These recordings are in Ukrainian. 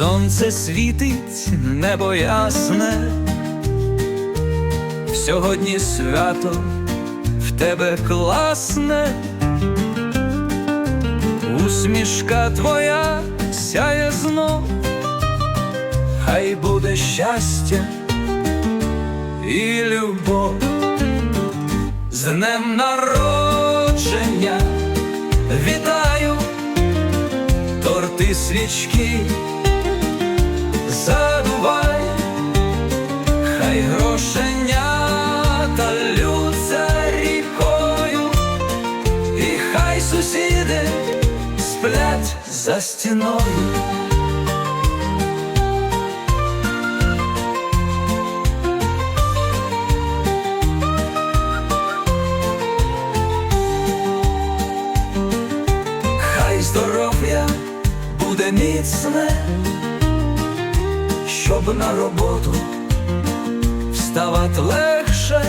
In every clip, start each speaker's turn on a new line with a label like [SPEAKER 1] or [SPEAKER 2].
[SPEAKER 1] Сонце світить, небо ясне, сьогодні свято в тебе класне, усмішка твоя сяє знов, хай буде щастя і любов, з днем народження. Вітаю, торти свічки сусіди сплять за стіною. Хай здоров'я буде міцне, щоб на роботу вставати легше,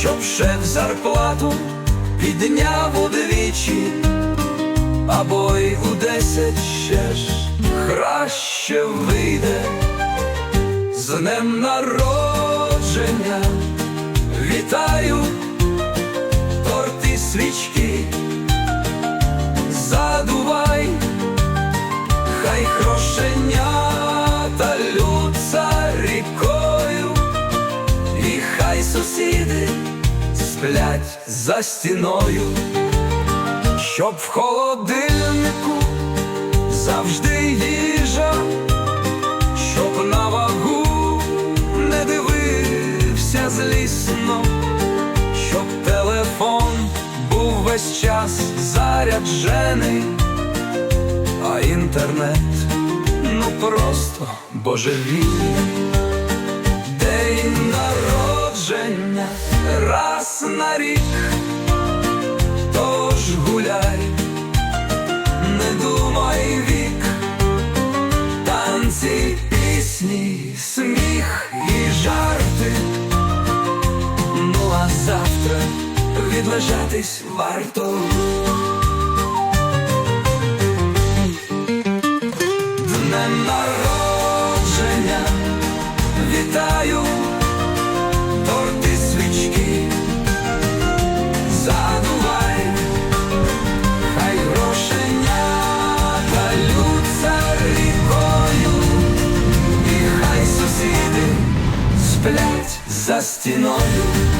[SPEAKER 1] щоб шеф зарплату підняв удвічі, або й у десять ще ж краще вийде з днем народження. Вітаю, торти свічки, сплять за стіною, щоб в холодильнику завжди їжа, щоб на вагу не дивився злісно, щоб телефон був весь час заряджений, а інтернет ну просто божевільний. На рік, тож гуляй, не думай вік, танці, пісні, сміх і жарти. Ну а завтра відлежатись варто. Днем народження вітаю, за стіною.